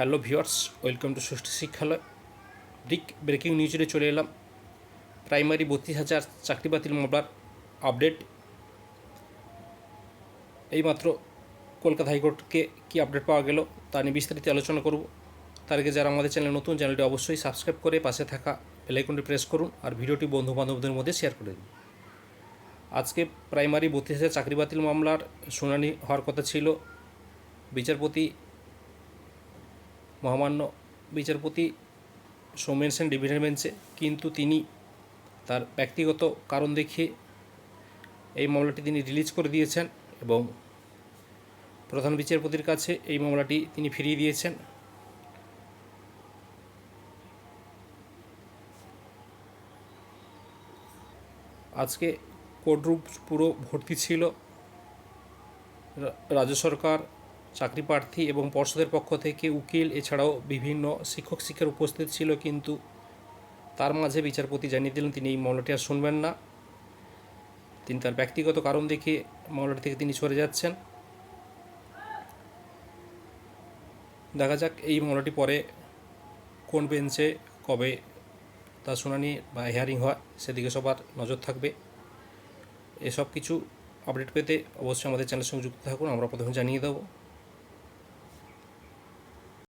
Hello viewers, welcome to Shashthi Shikshalay. Brick breaking নিউজে চলে এলাম। প্রাইমারি বত্রিশ হাজার চাকরি বাতিল মামলার আপডেট। এইমাত্র কলকাতা হাইকোর্টকে কী আপডেট পাওয়া গেল তা নিয়ে বিস্তারিত আলোচনা করব। তার আগে যারা আমাদের চ্যানেল নতুন, চ্যানেলটি অবশ্যই সাবস্ক্রাইব করে পাশে থাকা বেলাইকনটি প্রেস করুন আর ভিডিওটি বন্ধু বান্ধবদের মধ্যে শেয়ার করে দিন। আজকে প্রাইমারি বত্রিশ হাজার চাকরি বাতিল মামলার শুনানি হওয়ার কথা ছিল। বিচারপতি মহামান্য বিচারপতি সৌমেন সেন ডিভিশন বেঞ্চে, কিন্তু তিনি তার ব্যক্তিগত কারণ দেখিয়ে এই মামলাটি তিনি রিলিজ করে দিয়েছেন এবং প্রধান বিচারপতির কাছে এই মামলাটি তিনি ফিরিয়ে দিয়েছেন। আজকে কোর্টরুম পুরো ভর্তি ছিল। রাজ্য সরকার চাকরি প্রার্থী এবং পর্ষদের পক্ষ থেকে উকিল, এছাড়াও বিভিন্ন শিক্ষক শিক্ষার উপস্থিত ছিল, কিন্তু তার মাঝে বিচারপতি জানিয়ে দিলেন, তিনি এই মামলাটি আর শুনবেন না। তিনি তার ব্যক্তিগত কারণ দেখে মামলাটি থেকে তিনি সরে যাচ্ছেন। দেখা যাক এই মামলাটি পরে কোন বেঞ্চে কবে তার শুনানি বা হিয়ারিং হয়, সেদিকে সবার নজর থাকবে। এসব কিছু আপডেট পেতে অবশ্যই আমাদের চ্যানেলের সঙ্গে যুক্ত থাকুন, আমরা প্রথমে জানিয়ে দেবো।